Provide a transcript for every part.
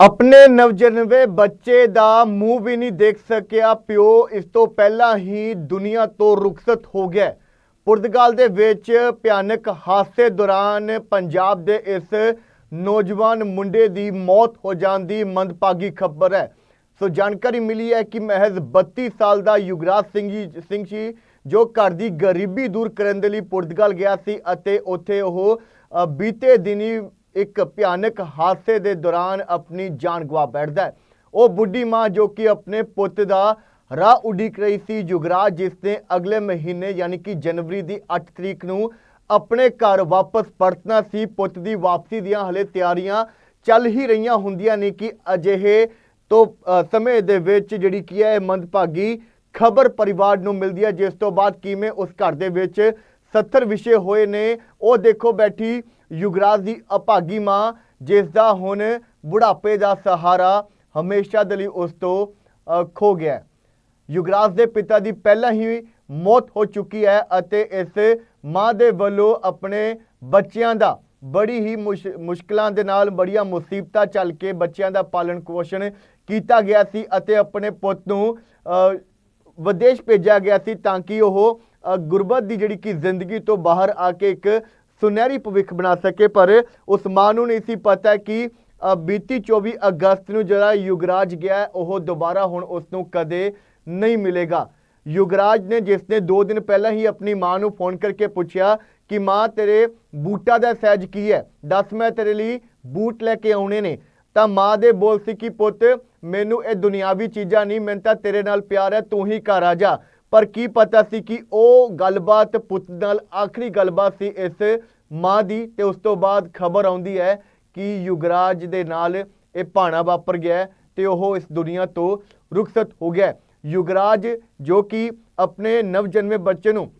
ਆਪਣੇ ਨਵਜਨਮੇ ਬੱਚੇ ਦਾ ਮੂੰਹ ਵੀ ਨਹੀਂ ਦੇਖ ਸਕਿਆ। ਪਿਓ ਇਸ ਤੋਂ ਪਹਿਲਾਂ ਹੀ ਦੁਨੀਆ ਤੋਂ ਰੁਖਸਤ ਹੋ ਗਿਆ ਪੁਰਤਗਾਲ ਦੇ ਵਿੱਚ ਭਿਆਨਕ ਹਾਦਸੇ ਦੌਰਾਨ ਪੰਜਾਬ ਦੇ ਇਸ ਨੌਜਵਾਨ ਮੁੰਡੇ ਦੀ ਮੌਤ ਹੋ ਜਾਣ ਦੀ ਮੰਦਭਾਗੀ ਖਬਰ ਹੈ। ਸੋ ਜਾਣਕਾਰੀ ਮਿਲੀ ਹੈ ਕਿ ਮਹਿਜ਼ 32 ਸਾਲ ਦਾ ਯੁਗਰਾਜ ਸਿੰਘ ਜੀ ਸਿੰਘ ਜੀ, ਜੋ ਘਰ ਦੀ ਗਰੀਬੀ ਦੂਰ ਕਰਨ ਦੇ ਲਈ ਪੁਰਤਗਾਲ ਗਿਆ ਸੀ ਅਤੇ ਉੱਥੇ ਉਹ ਬੀਤੇ ਦਿਨੀ ਇੱਕ ਭਿਆਨਕ ਹਾਦਸੇ ਦੇ ਦੌਰਾਨ ਆਪਣੀ ਜਾਨ ਗਵਾ ਬੈਠਦਾ ਹੈ। ਉਹ ਬੁੱਢੀ ਮਾਂ ਜੋ ਕਿ ਆਪਣੇ ਪੁੱਤ ਦਾ ਰਾਹ ਉਡੀਕ ਰਹੀ ਸੀ ਯੁਗਰਾਜ ਜਿਸ ਨੇ ਅਗਲੇ ਮਹੀਨੇ ਯਾਨੀ ਕਿ ਜਨਵਰੀ ਦੀ 8 ਤਰੀਕ ਨੂੰ ਆਪਣੇ ਘਰ ਵਾਪਸ ਪਰਤਣਾ ਸੀ। ਪੁੱਤ ਦੀ ਵਾਪਸੀ ਦੀਆਂ ਹਲੇ ਤਿਆਰੀਆਂ ਚੱਲ ਹੀ ਰਹੀਆਂ ਹੁੰਦੀਆਂ ਨੇ ਕਿ ਅਜਿਹੇ ਤੋਂ ਸਮੇਂ ਦੇ ਵਿੱਚ ਜਿਹੜੀ ਕੀ ਹੈ ਇਹ ਮੰਦਭਾਗੀ ਖਬਰ ਪਰਿਵਾਰ ਨੂੰ ਮਿਲਦੀ ਹੈ। ਜਿਸ ਤੋਂ ਬਾਅਦ ਕਿਵੇਂ ਉਸ ਘਰ ਦੇ ਵਿੱਚ 70 ਵਿਸ਼ੇ ਹੋਏ ਨੇ, ਉਹ ਦੇਖੋ ਬੈਠੀ ਯੁਗਰਾਜ ਦੀ ਅਭਾਗੀ ਮਾਂ ਜਿਸ ਦਾ ਹੁਣ ਬੁਢਾਪੇ ਦਾ ਸਹਾਰਾ ਹਮੇਸ਼ਾ ਦੇ ਲਈ ਉਸ ਤੋਂ ਖੋ ਗਿਆ ਯੁਗਰਾਜ ਦੇ ਪਿਤਾ ਦੀ ਪਹਿਲਾਂ ਹੀ ਮੌਤ ਹੋ ਚੁੱਕੀ ਹੈ ਅਤੇ ਇਸ ਮਾਂ ਦੇ ਵੱਲੋਂ ਆਪਣੇ ਬੱਚਿਆਂ ਦਾ ਬੜੀ ਹੀ ਮੁਸ਼- ਮੁਸ਼ਕਲਾਂ ਦੇ ਨਾਲ ਬੜੀਆਂ ਮੁਸੀਬਤਾਂ ਚੱਲ ਕੇ ਬੱਚਿਆਂ ਦਾ ਪਾਲਣ ਪੋਸ਼ਣ ਕੀਤਾ ਗਿਆ ਸੀ ਅਤੇ ਆਪਣੇ ਪੁੱਤ ਨੂੰ ਵਿਦੇਸ਼ ਭੇਜਿਆ ਗਿਆ ਸੀ ਤਾਂ ਕਿ ਉਹ ਗੁਰਬਤ ਦੀ ਜਿਹੜੀ ਕਿ ਜ਼ਿੰਦਗੀ ਤੋਂ ਬਾਹਰ ਆ ਕੇ ਇੱਕ ਸੁਨਹਿਰੀ ਭਵਿੱਖ ਬਣਾ ਸਕੇ, ਪਰ ਉਸ ਮਾਂ ਨੂੰ ਨਹੀਂ ਸੀ ਪਤਾ ਕਿ ਬੀਤੀ 24 ਅਗਸਤ ਨੂੰ ਜਿਹੜਾ ਯੁਗਰਾਜ ਗਿਆ ਉਹ ਦੁਬਾਰਾ ਹੁਣ ਉਸ ਨੂੰ ਕਦੇ ਨਹੀਂ ਮਿਲੇਗਾ। ਯੁਗਰਾਜ ਨੇ ਜਿਸ ਨੇ 2 ਦਿਨ ਪਹਿਲਾਂ ਹੀ ਆਪਣੀ ਮਾਂ ਨੂੰ ਫੋਨ ਕਰਕੇ ਪੁੱਛਿਆ ਕਿ, ਮਾਂ, ਤੇਰੇ ਬੂਟਾਂ ਦਾ ਸਾਈਜ਼ ਕੀ ਹੈ? ਦੱਸ, ਮੈਂ ਤੇਰੇ ਲਈ ਬੂਟ ਲੈ ਕੇ ਆਉਣੇ ਨੇ। ਤਾਂ ਮਾਂ ਦੇ ਬੋਲ ਸੀ ਕਿ, ਪੁੱਤ, ਮੈਨੂੰ ਇਹ ਦੁਨਿਆਵੀ ਚੀਜ਼ਾਂ ਨਹੀਂ, ਮੈਨੂੰ ਤਾਂ ਤੇਰੇ ਨਾਲ ਪਿਆਰ ਹੈ, ਤੂੰ ਹੀ ਘਰ ਆ ਜਾ। ਪਰ ਕੀ ਪਤਾ ਸੀ ਕਿ ਉਹ ਗੱਲਬਾਤ ਪੁੱਤ ਨਾਲ ਆਖਰੀ ਗੱਲਬਾਤ ਸੀ ਇਸ ਮਾਂ ਦੀ ਤੇ ਉਸ ਤੋਂ ਬਾਅਦ ਖਬਰ ਆਉਂਦੀ ਹੈ ਕਿ ਯੁਗਰਾਜ ਦੇ ਨਾਲ ਇਹ ਭਾਣਾ ਵਾਪਰ ਗਿਆ ਹੈ ਤੇ ਉਹ ਇਸ ਦੁਨੀਆ ਤੋਂ ਰੁਖਸਤ ਹੋ ਗਿਆ ਯੁਗਰਾਜ ਜੋ ਕਿ ਆਪਣੇ ਨਵਜਨਮੇ ਬੱਚੇ ਨੂੰ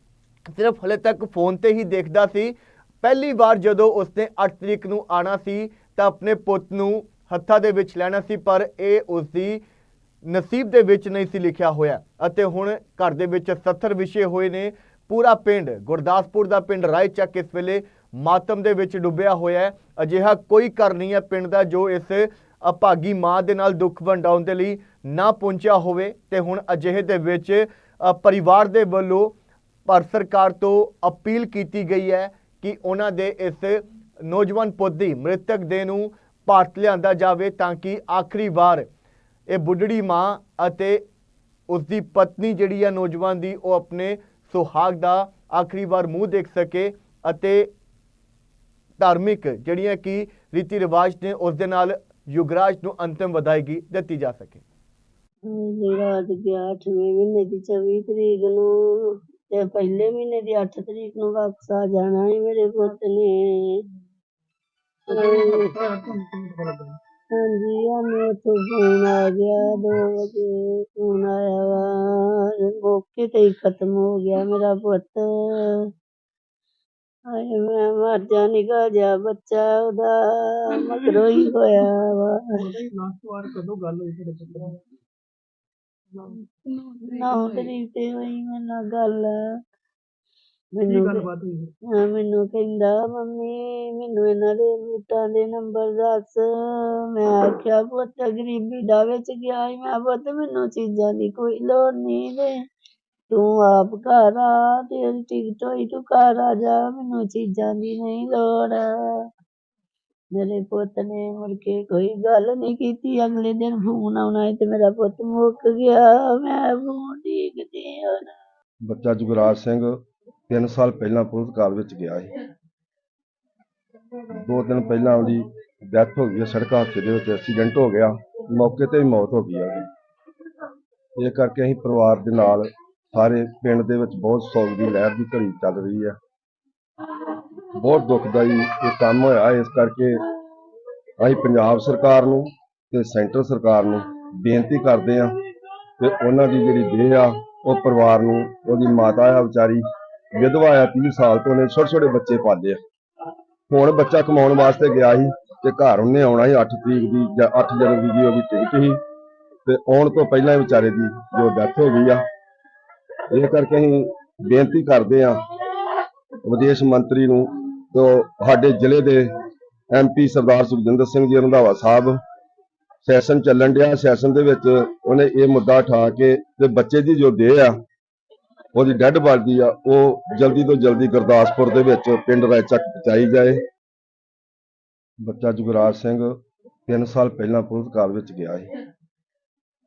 ਸਿਰਫ ਹਲੇ ਤੱਕ ਫੋਨ ਤੇ ਹੀ ਦੇਖਦਾ ਸੀ, ਪਹਿਲੀ ਵਾਰ ਜਦੋਂ ਉਸਨੇ 8 ਤਰੀਕ ਨੂੰ ਆਣਾ ਸੀ ਤਾਂ ਆਪਣੇ ਪੁੱਤ ਨੂੰ ਹੱਥਾਂ ਦੇ ਵਿੱਚ ਲੈਣਾ ਸੀ, ਪਰ ਇਹ ਉਸਦੀ ਨਸੀਬ ਦੇ ਵਿੱਚ ਨਹੀਂ ਸੀ ਲਿਖਿਆ ਹੋਇਆ। ਅਤੇ ਹੁਣ ਘਰ ਦੇ ਵਿੱਚ 70 ਵਿਸ਼ੇ ਹੋਏ ਨੇ। ਪੂਰਾ ਪਿੰਡ, ਗੁਰਦਾਸਪੁਰ ਦਾ ਪਿੰਡ ਰਾਏਚੱਕ ਇਸ ਵੇਲੇ ਮਾਤਮ ਦੇ ਵਿੱਚ ਡੁੱਬਿਆ ਹੋਇਆ ਹੈ। ਅਜਿਹਾ ਕੋਈ ਘਰ ਨਹੀਂ ਹੈ ਪਿੰਡ ਦਾ ਜੋ ਇਸ ਅਭਾਗੀ ਮਾਂ ਦੇ ਨਾਲ ਦੁੱਖ ਵੰਡਾਉਣ ਦੇ ਲਈ ਨਾ ਪਹੁੰਚਿਆ ਹੋਵੇ। ਤੇ ਹੁਣ ਅਜਿਹੇ ਦੇ ਵਿੱਚ ਪਰਿਵਾਰ ਦੇ ਵੱਲੋਂ ਭਾਰਤ ਸਰਕਾਰ ਤੋਂ ਅਪੀਲ ਕੀਤੀ ਗਈ ਹੈ ਕਿ ਉਹਨਾਂ ਦੇ ਇਸ ਨੌਜਵਾਨ ਪੁੱਤ ਦੀ ਮ੍ਰਿਤਕ ਦੇਹ ਨੂੰ ਭਾਰਤ ਲਿਆਂਦਾ ਜਾਵੇ ਤਾਂ ਕਿ ਆਖਰੀ ਵਾਰ ਇਹ ਬੁੱਢੜੀ ਮਾਂ ਅਤੇ ਉਸ ਦੀ ਪਤਨੀ ਜਿਹੜੀ ਆ ਨੌਜਵਾਨ ਦੀ ਉਹ ਆਪਣੇ ਸੁਹਾਗ ਦਾ ਆਖਰੀ ਵਾਰ ਮੂੰਹ ਦੇਖ ਸਕੇ ਅਤੇ ਧਾਰਮਿਕ ਜਿਹੜੀਆਂ ਕਿ ਰੀਤੀ ਰਿਵਾਜ ਨੇ ਉਸ ਦੇ ਨਾਲ ਯੁਗਰਾਜ ਨੂੰ ਅੰਤਿਮ ਵਿਦਾਇਗੀ ਦਿੱਤੀ ਜਾ ਸਕੇ। ਮੇਰਾ ਅੱਜ ਗਿਆ ਅੱਠਵੇਂ ਮਹੀਨੇ ਦੀ 24 ਤਰੀਕ ਨੂੰ ਤੇ ਪਹਿਲੇ ਮਹੀਨੇ ਦੀ 8 ਤਰੀਕ ਨੂੰ ਵਾਪਸ ਆ ਜਾਣਾ ਹੈ ਮੇਰੇ ਪੁੱਤ ਨੇ। ਹਾਂਜੀ ਉਹਨੇ ਤੋਂ ਫੋਨ ਆ ਗਿਆ, ਦੋ ਵਜੇ ਫੋਨ ਆਇਆ ਵਾ। ਮੌਕੇ ਤੇ ਹੀ ਖਤਮ ਹੋ ਗਿਆ ਮੇਰਾ ਪੁੱਤ। ਹਾਏ, ਮੈਂ ਮਰ ਜਾ ਨਿਕਾ ਜਾ ਬੱਚਾ ਉਹਦਾ। ਮਗਰੋਂ ਹੀ ਹੋਇਆ ਵਾ। ਨੌ ਤਰੀਕ ਤੇ ਹੋਈ ਮੇਰੇ ਨਾਲ ਗੱਲ। ਮੈਨੂੰ ਹਾਂ, ਮੈਨੂੰ ਕਹਿੰਦਾ ਮੰਮੀ ਮੈਨੂੰ ਇਹਨਾਂ ਦੇ ਬੂਟਾਂ ਦੇ ਨੰਬਰ ਦੱਸ। ਮੈਂ ਆਖਿਆ ਪੁੱਤ ਗਰੀਬੀ ਦਾ ਵਿੱਚ ਗਿਆ ਸੀ ਮੈਂ ਪੁੱਤ ਮੈਨੂੰ ਚੀਜ਼ਾਂ ਦੀ ਕੋਈ ਲੋੜ ਨਹੀਂ ਤੇ ਤੂੰ ਆਪ ਘਰ ਆ ਤੇਰੀ ਟਿਕਟ ਹੋਈ ਤੂੰ ਘਰ ਆ ਜਾ ਮੈਨੂੰ ਚੀਜ਼ਾਂ ਦੀ ਨਹੀਂ ਲੋੜ। ਮੇਰੇ ਪੁੱਤ ਨੇ ਮੁੜ ਕੇ ਕੋਈ ਗੱਲ ਨਹੀਂ ਕੀਤੀ। ਅਗਲੇ ਦਿਨ ਫੋਨ ਆਉਣਾ ਸੀ ਤੇ ਮੇਰਾ ਪੁੱਤ ਮੁੱਕ ਗਿਆ। ਮੈਂ ਫੋਨ ਡੀਕਦੀ ਹਾਂ। ਬੱਚਾ ਜੁਗਰਾਜ ਸਿੰਘ 3 ਸਾਲ ਪਹਿਲਾਂ ਪੁਲਿਸ ਪੁਰਤਗਾਲ ਵਿੱਚ ਗਿਆ ਸੀ। ਦੋ ਦਿਨ ਪਹਿਲਾਂ ਉਹਦੀ ਡੈਥ ਹੋ ਗਈ ਹੈ, ਸੜਕ ਹਾਦਸੇ ਦੇ ਵਿੱਚ ਐਕਸੀਡੈਂਟ ਹੋ ਗਿਆ, ਮੌਕੇ ਤੇ ਹੀ ਮੌਤ ਹੋ ਗਈ ਹੈ ਇਹ ਕਰਕੇ ਅਸੀਂ ਪਰਿਵਾਰ ਦੇ ਨਾਲ ਸਾਰੇ ਪਿੰਡ ਦੇ ਵਿੱਚ ਬਹੁਤ ਸੋਗ ਦੀ ਲਹਿਰ ਦੀ ਘੜੀ ਚੱਲ ਰਹੀ ਹੈ। ਬਹੁਤ ਦੁਖਦਾਈ ਇਹ ਕੰਮ ਹੋਇਆ, ਇਸ ਕਰਕੇ ਅਸੀਂ ਪੰਜਾਬ ਸਰਕਾਰ ਨੂੰ ਤੇ ਸੈਂਟਰ ਸਰਕਾਰ ਨੂੰ ਬੇਨਤੀ ਕਰਦੇ ਹਾਂ ਕਿ ਉਹਨਾਂ ਦੀ ਜਿਹੜੀ ਦੇਹ ਆ, ਉਹ ਪਰਿਵਾਰ ਨੂੰ, ਉਹਦੀ ਮਾਤਾ ਆ ਵਿਚਾਰੀ ਵਿਧਵਾ ਆ 30 ਸਾਲ ਤੋਂ ਉਹਨੇ ਛੋਟੇ ਛੋਟੇ ਬੱਚੇ ਪਾਲੇ ਹੁਣ ਬੱਚਾ ਕਮਾਉਣ ਵਾਸਤੇ ਗਿਆ ਸੀ ਤੇ ਘਰ ਉਹਨੇ ਆਉਣਾ ਸੀ 8 ਤਰੀਕ ਦੀ ਜਾਂ 8 ਜਨਵਰੀ ਦੀ ਉਹਦੀ ਟਿਕਟ ਸੀ। ਤੇ ਆਉਣ ਤੋਂ ਪਹਿਲਾਂ ਹੀ ਵਿਚਾਰੇ ਦੀ ਜੋ ਡੈਥ ਹੋ ਗਈ ਆ। ਇਹ ਕਰਕੇ ਅਸੀਂ ਬੇਨਤੀ ਕਰਦੇ ਆ ਵਿਦੇਸ਼ ਮੰਤਰੀ ਨੂੰ ਤੋਂ ਸਾਡੇ ਜ਼ਿਲ੍ਹੇ ਦੇ ਐਮਪੀ ਸਰਦਾਰ ਸੁਖਜਿੰਦਰ ਸਿੰਘ ਜੀ ਰੰਧਾਵਾ ਸਾਹਿਬ, ਸੈਸ਼ਨ ਚੱਲਣ ਡਿਆ। ਸੈਸ਼ਨ ਦੇ ਵਿੱਚ ਉਹਨੇ ਇਹ ਮੁੱਦਾ ਉਠਾ ਕੇ ਤੇ ਬੱਚੇ ਦੀ ਜੋ ਦੇਹ ਆ ਉਹਦੀ ਡੈੱਡ ਬਾਡੀ ਆ, ਉਹ ਜਲਦੀ ਤੋਂ ਜਲਦੀ ਗੁਰਦਾਸਪੁਰ ਦੇ ਵਿੱਚ ਪਿੰਡ ਰਾਏਚੱਕ ਪਹੁੰਚਾਈ ਜਾਏ। ਬੱਚਾ ਜੁਗਰਾਜ ਸਿੰਘ 3 ਸਾਲ ਪਹਿਲਾਂ ਪੁਲਿਸ ਕਾਲ ਵਿੱਚ ਗਿਆ ਸੀ।